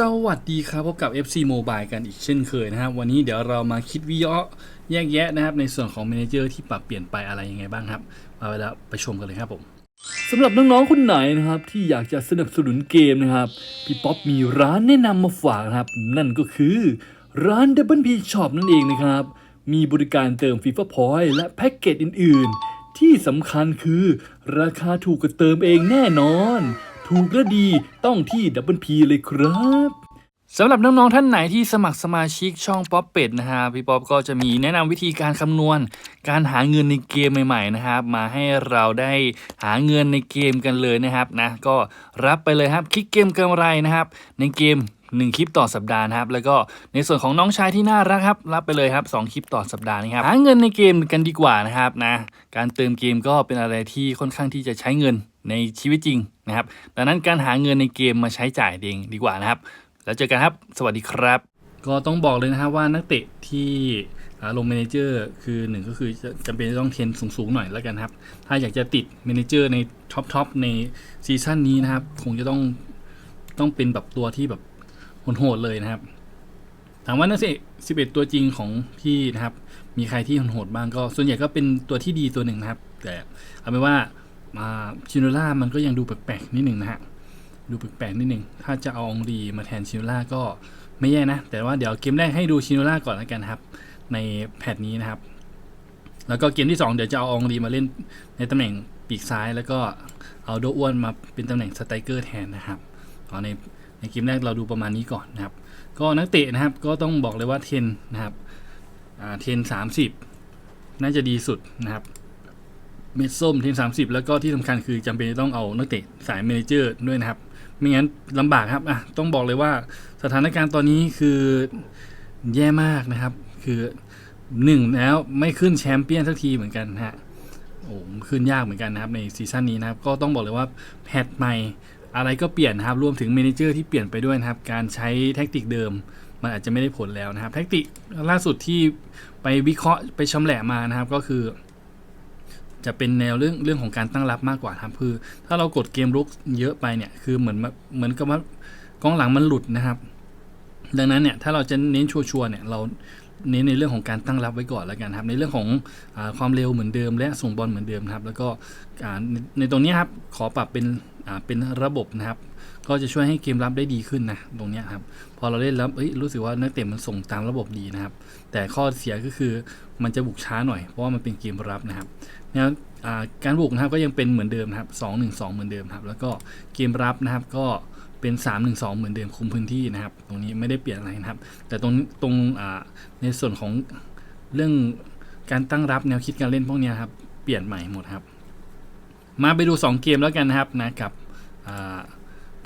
สวัสดีครับ พบกับ FC Mobile กันอีกเช่นเคยนะครับ วันนี้เดี๋ยวเรามาคิดวิเคราะห์แยกแยะนะครับ ในส่วนของเมนเจอร์ที่ปรับเปลี่ยนไปอะไรยังไงบ้างครับ มาเวลาไปชมกันเลยครับผมสำหรับน้องๆคนไหนนะครับ ที่อยากจะสนับสนุนเกมนะครับ พี่ป๊อปมีร้านแนะนำมาฝากนะครับ นั่นก็คือร้าน Double P Shop นั่นเองนะครับ มีบริการเติม FIFA Point และแพ็กเกจอื่น ๆ ที่สำคัญคือราคาถูกกว่าเติมเองแน่นอน ถูกและดีต้องที่ Double P เลยครับสำหรับน้องๆท่านไหนที่สมัครสมาชิกช่องป๊อปเป็ดนะฮะพี่ป๊อปก็จะมีแนะนำวิธีการคำนวณ การหาเงินในเกมใหม่ๆนะครับมาให้เราได้หาเงินในเกมกันเลยนะครับนะก็รับไปเลยครับคลิกเกมกำไรนะครับ ในเกม1คลิปต่อสัปดาห์นะครับ แล้วก็ในส่วนของน้องชายที่น่ารักครับ รับไปเลยครับ2คลิปต่อสัปดาห์นะครับหาเงินในเกมกันดีกว่านะครับนะการเติมเกมก็เป็นอะไรที่ค่อนข้างที่จะใช้เงิน ในชีวิตจริงนะครับ ดังนั้นการหาเงินในเกมมาใช้จ่ายเองดีกว่านะครับ แล้วเจอกันครับ สวัสดีครับ ก็ต้องบอกเลยนะครับว่านักเตะที่ลงเมนเจอร์คือหนึ่งก็คือจำเป็นจะต้องเทรนสูงๆหน่อยแล้วกันครับ ถ้าอยากจะติดเมนเจอร์ในท็อปทอปในซีซั่นนี้นะครับ คงจะต้องต้องเป็นแบบตัวที่แบบโหดๆเลยนะครับถามว่านักเตะ11 ตัวจริงของพี่นะครับ มีใครที่โหดบ้างก็ส่วนใหญ่ก็เป็นตัวที่ดีตัวหนึ่งนะครับ แต่เอาเป็นว่า ชิโนล่ามันก็ยังดูแปลกๆนิดหนึ่งนะฮะ ดูแปลกๆนิดหนึ่งถ้าจะเอาองรีมาแทนชิโนล่าก็ไม่แย่นะ แต่ว่าเดี๋ยวเกมแรกให้ดูชิโนล่าก่อนแล้วกันครับ ในแพทนี้นะครับ แล้วก็เกมที่ 2 เดี๋ยวจะเอาองรีมาเล่นในตำแหน่งปีกซ้ายแล้วก็เอาโดอ้วนมาเป็นตำแหน่งสไตรเกอร์แทนนะครับเอาในในเกมแรกเราดูประมาณนี้ก่อนนะครับ ก็นักเตะนะครับก็ต้องบอกเลยว่าเทนนะครับเทนสามสิบน่าจะดีสุดนะครับ เม็ดส้มทีม 30 แล้วก็ที่สำคัญคือจำเป็นจะต้องเอานักเตะสายเมเนเจอร์ด้วยนะครับ ไม่งั้นลำบากครับอะต้องบอกเลยว่าสถานการณ์ตอนนี้คือแย่มากนะครับ คือหนึ่งแล้วไม่ขึ้นแชมเปี้ยนสักทีเหมือนกันฮะโอ้ขึ้นยากเหมือนกันนะครับในซีซั่นนี้นะครับ ก็ต้องบอกเลยว่าแพทใหม่อะไรก็เปลี่ยนนะครับรวมถึงเมเนเจอร์ที่เปลี่ยนไปด้วยนะครับ การใช้แท็กติกเดิม มันอาจจะไม่ได้ผลแล้วนะครับ แท็กติกล่าสุดที่ไปวิเคราะห์ไปชำแหละมานะครับ ก็คือ จะเป็นแนวเรื่องเรื่องของการตั้งรับมากกว่าครับคือ ถ้าเรากดเกมรุกเยอะไปเนี่ยคือเหมือนเหมือนกับว่ากองหลังมันหลุดนะครับ ดังนั้นเนี่ยถ้าเราจะเน้นชัวร์เนี่ยเราเน้นในเรื่องของการตั้งรับไว้ก่อนแล้วกันครับ ในเรื่องของอความเร็วเหมือนเดิม และส่งบอลเหมือนเดิมครับ แล้วก็ในตรงนี้ครับขอปรับเป็น เป็นระบบนะครับ ก็จะช่วยให้เกมรับได้ดีขึ้นนะตรงนี้ครับพอเราเล่นแล้วเอ้ยรู้สึกว่านักเตะมันส่งตามระบบดีนะครับ แต่ข้อเสียก็คือมันจะบุกช้าหน่อยเพราะว่ามันเป็นเกมรับนะครับแนวการบุกนะครับก็ยังเป็นเหมือนเดิมนะครับ2 1 2 เหมือนเดิมครับแล้วก็เกมรับนะครับก็เป็น 3 1 2 เหมือนเดิมคุมพื้นที่นะครับ ตรงนี้ไม่ได้เปลี่ยนอะไรนะครับ แต่ตรงตรงในส่วนของเรื่องการตั้งรับแนวคิดการเล่นพวกนี้ครับเปลี่ยนใหม่หมดครับ มาไปดู 2 เกมแล้วกันนะครับนะกับ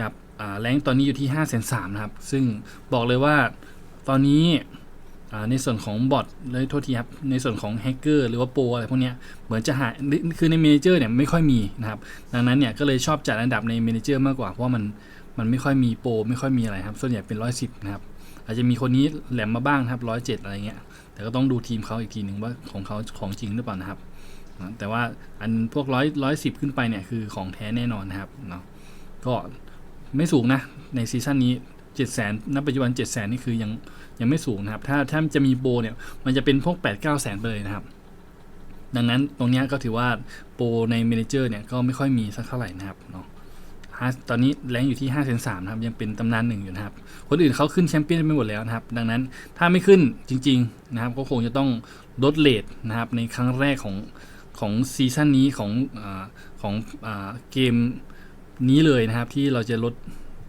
กับแรงตอนนี้อยู่ที่5 3 0 0นนะครับ ซึ่งบอกเลยว่าตอนนี้ในส่วนของบอทเลยโทษทีครับ ในส่วนของแฮกเกอร์หรือว่าโปรอะไรพวกนี้เหมือนจะหายคือในเมนเจอร์เนี่ยไม่ค่อยมีนะครับ ดังนั้นเนี่ยก็เลยชอบจัดอันดับในเมนเจอร์มากกว่า เพราะมันมันไม่ค่อยมีโปรไม่ค่อยมีอะไรครับ ส่วนใหญ่เป็นร้อยสิบนะครับ อาจจะมีคนนี้แหลมมาบ้างครับร้อยเจ็ดอะไรเงี้ยแต่ก็ต้องดูทีมเขาอีกทีหนึ่งว่าของเขาของจริงหรือเปล่านะครับ แต่ว่าอันพวกร้อยร้อยสิบขึ้นไปเนี่ยคือของแท้แน่นอนนะครับเนาะก็ไม่สูงนะ ในซีซั่นนี้เจ็ดแสนณปัจจุบันเจ็ดแสนนี่คือยังยังไม่สูงนะครับ ถ้าถ้าจะมีโปรเนี่ยมันจะเป็นพวก8 9แสนไปเลยนะครับ ดังนั้นตรงนี้ก็ถือว่าโปรในเมนเจอร์เนี่ยก็ไม่ค่อยมีสักเท่าไหร่นะครับเนาะตอนนี้แรงอยู่ที่5้าแสนสามนะครับยังเป็นตำนานหนึ่งอยู่นะครับ คนอื่นเขาขึ้นแชมเปี้ยนไปหมดแล้วนะครับ ดังนั้นถ้าไม่ขึ้นจริง ๆ นะครับ ก็คงจะต้องลดเลทนะครับในครั้งแรกของ ของซีซั่นนี้ของอของอเกมนี้เลยนะครับ ที่เราจะลด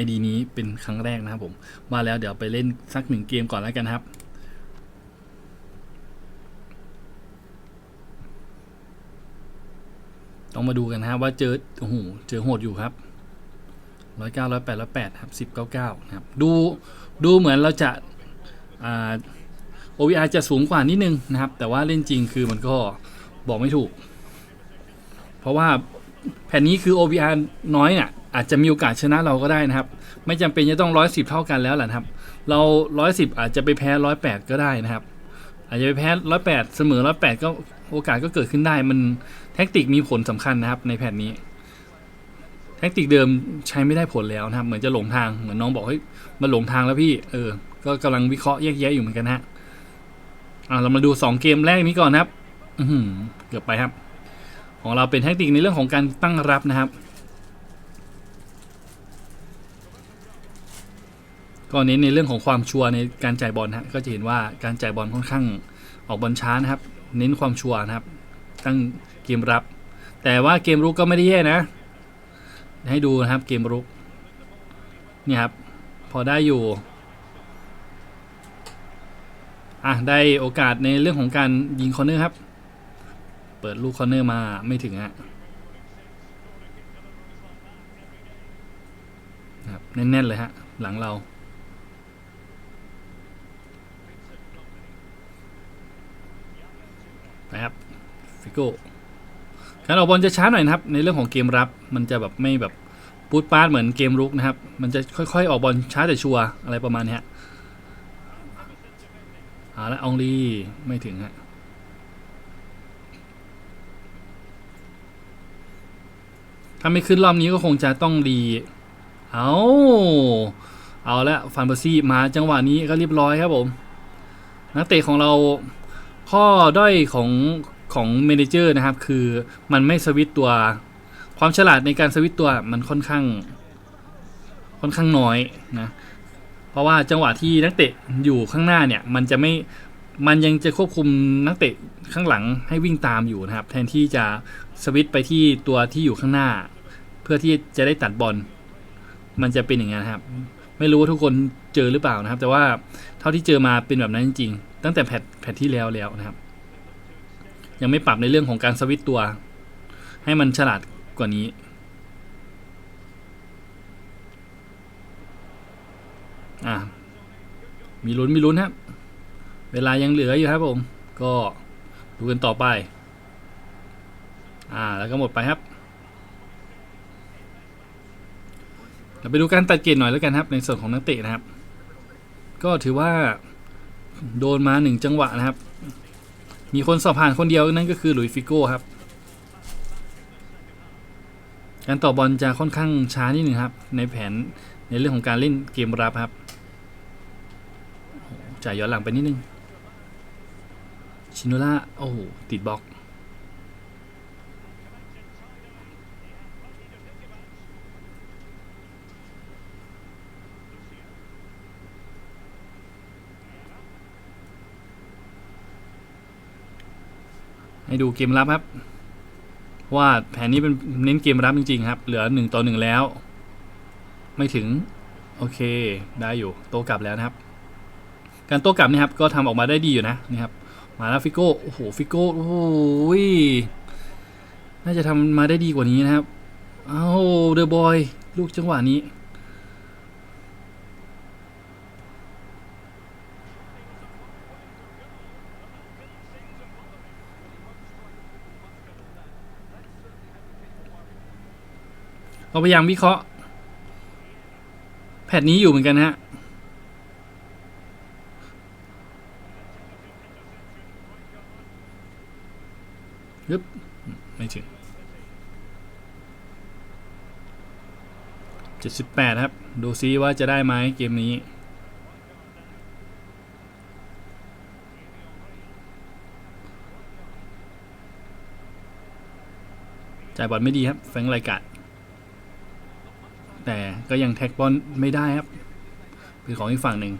ID นี้เป็นครั้งแรกนะครับผมมาแล้วเดี๋ยวไปเล่นสักหนึ่งเกมก่อนแล้วกันครับต้องมาดูกันนะครับว่าเจอโอ้โหเจอโหดอยู่ครับร้อยเก้าร้อยแปดร้อยแปดครับสิบเก้าเก้านะครับดูดูเหมือนเราจะอ่า OVR จะสูงกว่านิดนึงนะครับ แต่ว่าเล่นจริงคือมันก็ บอกไม่ถูก เพราะว่าแผ่นนี้คือ OVR น้อยเนี่ยอาจจะมีโอกาสชนะเราก็ได้นะครับ ไม่จำเป็นจะต้องร้อยสิบเท่ากันแล้วแหละครับ เราร้อยสิบอาจจะไปแพ้ร้อยแปดก็ได้นะครับ อาจจะไปแพ้ร้อยแปดเสมอร้อยแปดก็โอกาสก็เกิดขึ้นได้ มันแท็กติกมีผลสำคัญนะครับ ในแผ่นนี้ แท็กติกเดิมใช้ไม่ได้ผลแล้วนะครับ เหมือนจะหลงทางเหมือนน้องบอกเฮ้ยมันหลงทางแล้วพี่ เออ ก็กำลังวิเคราะห์แยกแยะอยู่เหมือนกันฮะอ่าเรามาดู2เกมแรกนี้ก่อนนะครับ อื เกือบไปครับ ของเราเป็นแท็กติกในเรื่องของการตั้งรับนะครับก็เน้นในเรื่องของความชัวร์ในการจ่ายบอลฮะก็จะเห็นว่าการจ่ายบอลค่อนข้างออกบอลช้านะครับ เน้นความชัวร์นะครับ ตั้งเกมรับ แต่ว่าเกมรุกก็ไม่ได้แย่นะ ให้ดูนะครับเกมรุกนี่ครับพอได้อยู่อะได้โอกาสในเรื่องของการยิงคอร์เนอร์ครับ เปิดลูกคอร์เนอร์มาไม่ถึงฮะครับแน่น ๆ เลยฮะ หลังเรานะครับฟิโก้การออกบอลจะช้าหน่อยนะครับ ในเรื่องของเกมรับมันจะแบบไม่แบบปูดปาดเหมือนเกมรุกนะครับ มันจะค่อยๆ ออกบอลช้าแต่ชัวร์อะไรประมาณนี้ฮะเอาละอองลีไม่ถึงฮะ ถ้าไม่ขึ้นรอบนี้ก็คงจะต้องดีเอาเอาละฟันเบอร์ซี่มาจังหวะนี้ก็เรียบร้อยครับผม นักเตะของเราข้อด้อยของของเมนเจอร์นะครับ คือมันไม่สวิตตัว ความฉลาดในการสวิตตัวมันค่อนข้าง ค่อนข้างน้อยนะ เพราะว่าจังหวะที่นักเตะอยู่ข้างหน้าเนี่ย มันจะไม่มันยังจะควบคุมนักเตะข้างหลังให้วิ่งตามอยู่นะครับ แทนที่จะ สวิตช์ไปที่ตัวที่อยู่ข้างหน้า เพื่อที่จะได้ตัดบอลมันจะเป็นอย่างนั้นครับ ไม่รู้ว่าทุกคนเจอหรือเปล่านะครับ แต่ว่าเท่าที่เจอมาเป็นแบบนั้นจริงๆ ตั้งแต่แพทแพทที่แล้วแล้วนะครับ ยังไม่ปรับในเรื่องของการสวิตช์ตัว ให้มันฉลาดกว่านี้อะมีลุ้นมีลุ้นครับ เวลายังเหลืออยู่ครับผม ก็ดูกันต่อไป อ่าแล้วก็หมดไปครับเราไปดูการตัดเกณฑ์หน่อยแล้วกันครับ ในส่วนของนักเตะนะครับ ก็ถือว่าโดนมาหนึ่งจังหวะนะครับ มีคนสอบผ่านคนเดียวนั่นก็คือหลุยส์ฟิโก้ครับ การต่อบอลจะค่อนข้างช้านิดหนึ่งครับ ในแผนในเรื่องของการเล่นเกมรับครับจ่ายย้อนหลังไปนิดนึงชิโนล่าโอ้โหติดบล็อก ให้ดูเกมรับครับ ว่าแผนนี้เป็นเน้นเกมรับจริงๆ ครับ เหลือหนึ่งต่อหนึ่งแล้ว ไม่ถึง โอเค ได้อยู่ โตกลับแล้วนะครับ การโตกลับนี่ครับ ก็ทำออกมาได้ดีอยู่นะนี่ครับ มาแล้วฟิโก้ โอ้โห ฟิโก้ โอ้โหยน่าจะทำมาได้ดีกว่านี้นะครับ เอาเดอะบอย ลูกจังหวะนี้ เราพยายามวิเคราะห์ แพทนี้อยู่เหมือนกันนะฮะ ยึบ ไม่ถึงเจ็ดสิบแปดครับ ดูซิว่าจะได้ไหมเกมนี้จ่ายบอลไม่ดีครับ แฟงไรกัด แต่ก็ยังแท็กบอลไม่ได้ครับ เป็นของอีกฝั่งหนึ่ง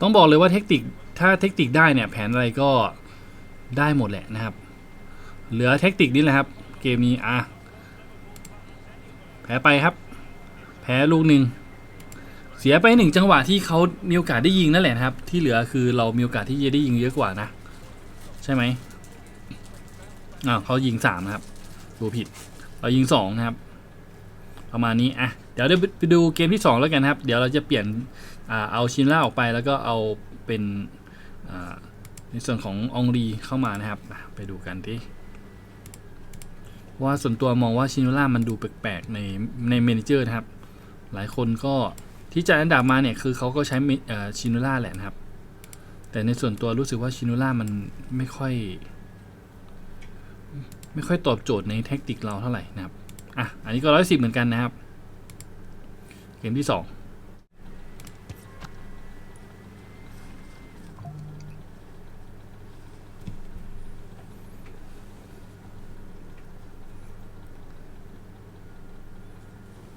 ต้องบอกเลยว่าเทคนิคถ้าเทคนิคได้เนี่ย แผนอะไรก็ได้หมดแหละนะครับ เหลือเทคนิคนี้แหละครับ เกมนี้อะแพ้ไปครับ แพ้ลูกหนึ่งเสียไปหนึ่งจังหวะที่เขามีโอกาสได้ยิงนั่นแหละนะครับ ที่เหลือคือเรามีโอกาสที่จะได้ยิงเยอะกว่านะ ใช่ไหม อ้าเขายิงสามนะครับ ดูผิด เรายิงสองนะครับ ประมาณนี้ อะ เดี๋ยวเดี๋ยวไปดูเกมที่สองแล้วกันนะครับ เดี๋ยวเราจะเปลี่ยน อ่า เอาชินล่าออกไปแล้วก็เอาเป็น อ่า ในส่วนขององรีเข้ามานะครับ ไปดูกันที่ว่าส่วนตัวมองว่าชินล่ามันดูแปลกๆในในเมนเจอร์นะครับ หลายคนก็ที่จะอันดับมาเนี่ยคือเขาก็ใช้ชินล่าแหละนะครับ แต่ในส่วนตัวรู้สึกว่าชินล่ามันไม่ค่อย ไม่ค่อยตอบโจทย์ในแท็กติกเราเท่าไหร่นะครับอะอันนี้ก็ร้อยสิบเหมือนกันนะครับ เกมที่สอง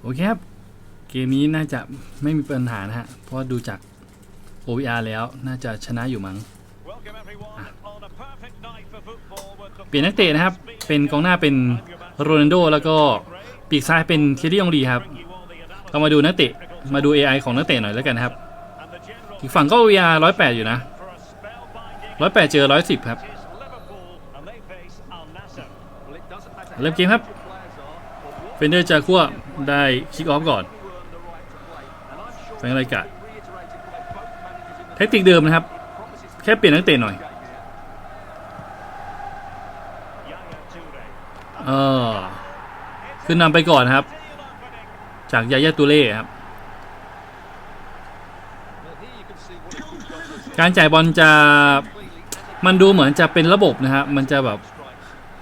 โอเคครับ เกมนี้น่าจะไม่มีปัญหานะฮะ เพราะดูจาก OVR แล้วน่าจะชนะอยู่มั้ง เปลี่ยนนักเตะนะครับ เป็นกองหน้าเป็นโรนัลโดแล้วก็ปีกซ้ายเป็นเทยรี่องรีครับก็มาดูนักเตะมาดู AI ของนักเตะหน่อยแล้วกันครับ อีกฝั่งก็ VR 108 อยู่นะ 108 เจอ 110 ครับ เริ่มเกมครับเฟนเดอร์จาคัวได้คิกออฟก่อนแฟรงไรกะแทคติกเดิมนะครับ แค่เปลี่ยนนักเตะหน่อย เออ ขึ้นนำไปก่อนครับ จากยายาตูเล่ครับ การจ่ายบอลจะมันดูเหมือนจะเป็นระบบนะครับ มันจะแบบ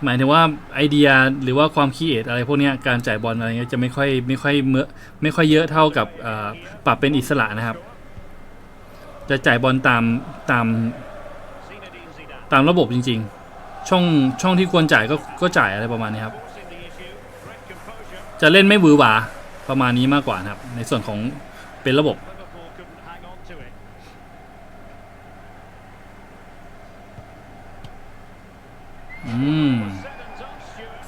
หมายถึงว่าไอเดียหรือว่าความคิดเอทอะไรพวกนี้การจ่ายบอลอะไรเงี้ยจะไม่ค่อยไม่ค่อยเมื่อไม่ค่อยเยอะเท่ากับปรับเป็นอิสระนะครับ จะจ่ายบอลตามตามตามระบบจริง ๆ ช่องช่องที่ควรจ่ายก็ก็จ่ายอะไรประมาณนี้ครับ จะเล่นไม่หวือหวาประมาณนี้มากกว่าครับ ในส่วนของเป็นระบบอืม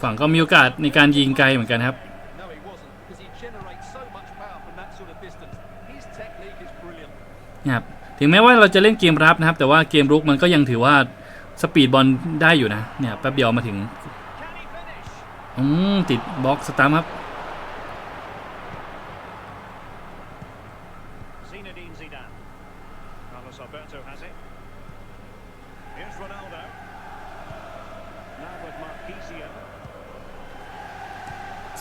ฝั่งก็มีโอกาสในการยิงไกลเหมือนกันครับ นะครับ ถึงแม้ว่าเราจะเล่นเกมรับนะครับ แต่ว่าเกมรุกมันก็ยังถือว่า สปีดบอลได้อยู่นะ เนี่ยแป๊บเดียวมาถึง Can he finish? อืม ติดบล็อกสตาร์มครับ Zinedine Zidane. Carlos Alberto has it. Here's Ronaldo. Now with Marquisio.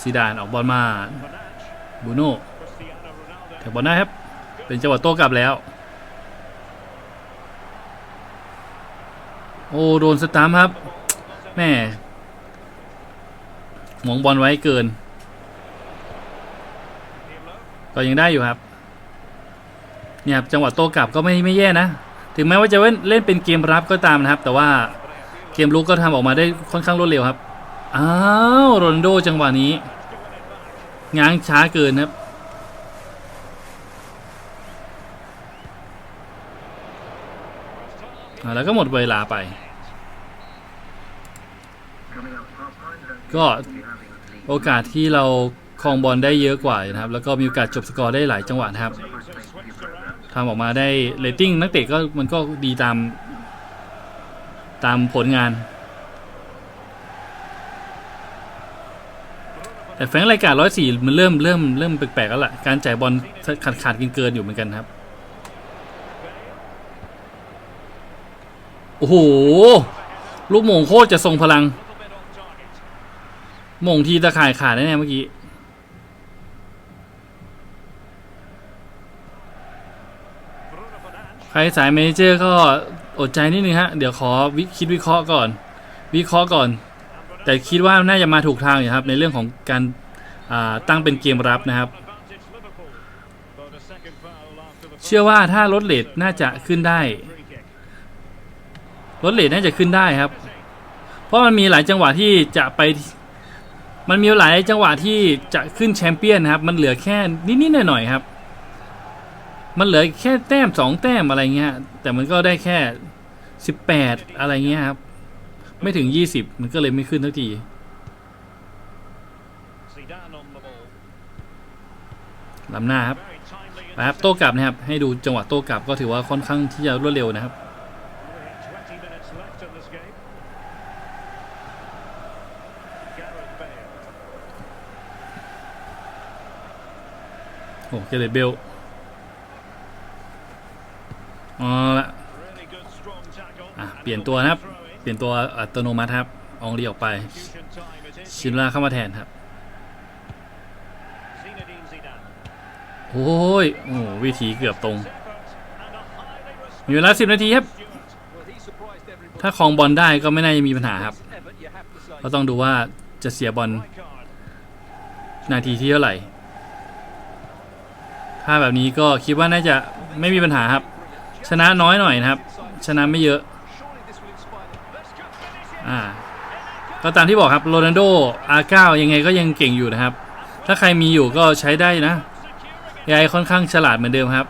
ซีดานออกบอลมา Bonach. บูโน่ Cristiano Ronaldo. แถวบอลได้ครับ เป็นจังหวะโต้กลับแล้ว โอ้โดนสตาร์มครับ แม่หมงบอลไว้เกิน ก็ยังได้อยู่ครับ เนี่ยครับจังหวะโต้กลับก็ไม่ไม่แย่นะ ถึงแม้ว่าจะเล่นเล่นเป็นเกมรับก็ตามนะครับ แต่ว่าเกมลุกก็ทำออกมาได้ค่อนข้างรวดเร็วครับ อ้าวโรนโดจังหวะนี้ง้างช้าเกินครับ อ่า แล้วก็หมดเวลาไป ก็โอกาสที่เราครองบอลได้เยอะกว่านะครับ แล้วก็มีโอกาสจบสกอร์ได้หลายจังหวะนะครับทำออกมาได้เรตติ้งนักเตะก็มันก็ดีตาม ตามผลงาน แต่แฟงรายการร้อยสี่มันเริ่มเริ่มเริ่มแปลกๆแล้วล่ะ การจ่ายบอลขาดขาดกินเกินอยู่เหมือนกันครับ โอ้โห ลูกมงโคตรจะทรงพลังมงทีตะข่ายขาดแน่ๆเมื่อกี้ ใครสายเมเนเจอร์ก็อดใจนิดนึงฮะ เดี๋ยวขอวิคิดวิเคราะห์ก่อน วิเคราะห์ก่อน แต่คิดว่าน่าจะมาถูกทางอยู่ครับ ในเรื่องของการตั้งเป็นเกมรับนะครับ เชื่อว่าถ้าลดเลทน่าจะขึ้นได้ ลดเลทน่าจะขึ้นได้ครับ เพราะมันมีหลายจังหวะที่จะไป มันมีหลายจังหวะที่จะขึ้นแชมเปี้ยนนะครับ มันเหลือแค่นิดๆหน่อยๆครับ มันเหลือแค่แต้มสองแต้มอะไรเงี้ย แต่มันก็ได้แค่สิบแปดอะไรเงี้ยครับ ไม่ถึงยี่สิบมันก็เลยไม่ขึ้นทักทีลำหน้าครับครับโต้กลับนะครับ ให้ดูจังหวะโต้กลับก็ถือว่าค่อนข้างที่จะรวดเร็วนะครับ โอ้เกเรตเบลอ๋อละอะเปลี่ยนตัวนะครับ เปลี่ยนตัวอัตโนมัติครับอองรีออกไป ชินล่าเข้ามาแทนครับ โอ้ย โอ้โหวิธีเกือบตรง Effort and a highly มีเวลาสิบนาทีครับ ถ้าครองบอลได้ก็ไม่น่าจะมีปัญหาครับ ก็ต้องดูว่าจะเสียบอลนาทีที่เท่าไหร่ ถ้าแบบนี้ก็คิดว่าน่าจะไม่มีปัญหาครับ ชนะน้อยหน่อยนะครับ ชนะไม่เยอะอ่าก็ตามที่บอกครับโรนัลโดอาร์เก้ายังไงก็ยังเก่งอยู่นะครับ ถ้าใครมีอยู่ก็ใช้ได้นะยายค่อนข้างฉลาดเหมือนเดิมครับ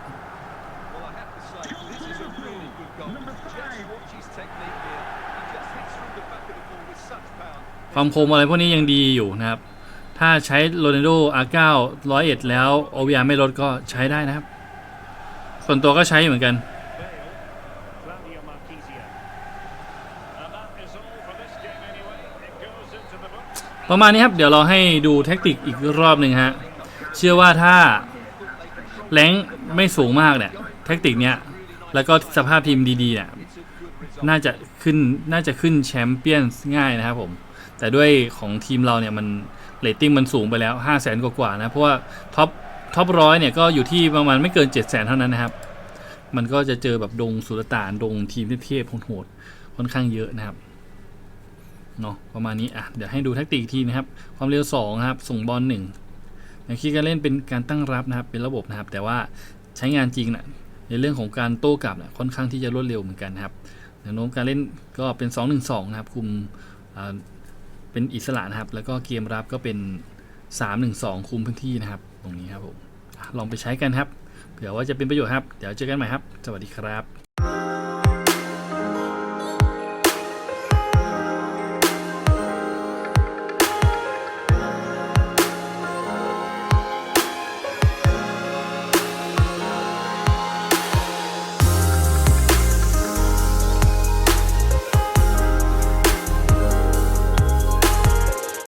ความคมอะไรพวกนี้ยังดีอยู่นะครับ ถ้าใช้โรนัลโด R9 101แล้ว OVR ไม่ลดก็ใช้ได้นะครับ ส่วนตัวก็ใช้เหมือนกัน ประมาณนี้ครับ เดี๋ยวเราให้ดูแท็กติกอีกรอบหนึ่งฮะ เชื่อว่าถ้าแรงไม่สูงมากเนี่ยแท็กติกเนี้ยแล้วก็สภาพทีมดีๆเนี่ย น่าจะขึ้นน่าจะขึ้นแชมเปี้ยนง่ายนะครับผม แต่ด้วยของทีมเราเนี่ยมันเรตติ้งมันสูงไปแล้ว 5 0 0แสนกว่าๆนะ เพราะว่าท็อปท็อปร้อยเนี่ยก็อยู่ที่ประมาณไม่เกิน 7 0 0แสนเท่านั้นนะครับ มันก็จะเจอแบบดงสุลต่านดงทีมเทพๆโหดค่อนข้างเยอะนะครับเนาะประมาณนี้อะเดี๋ยวให้ดูแท็กติกทีนะครับ ความเร็ว2ครับส่งบอลหนึ่งคิดการเล่นเป็นการตั้งรับนะครับเป็นระบบนะครับ แต่ว่าใช้งานจริงนะในเรื่องของการโต้กลับนะค่อนข้างที่จะรวดเร็วเหมือนกันนะครับ แนวโน้มการเล่นก็เป็น 2-1-2 นะครับ คุมเป็นอิสระนะครับ แล้วก็เกมรับก็เป็น 3-1-2 คุมพื้นที่นะครับ ตรงนี้ครับผมลองไปใช้กันครับ เผื่อว่าจะเป็นประโยชน์ครับ เดี๋ยวเจอกันใหม่ครับ สวัสดีครับ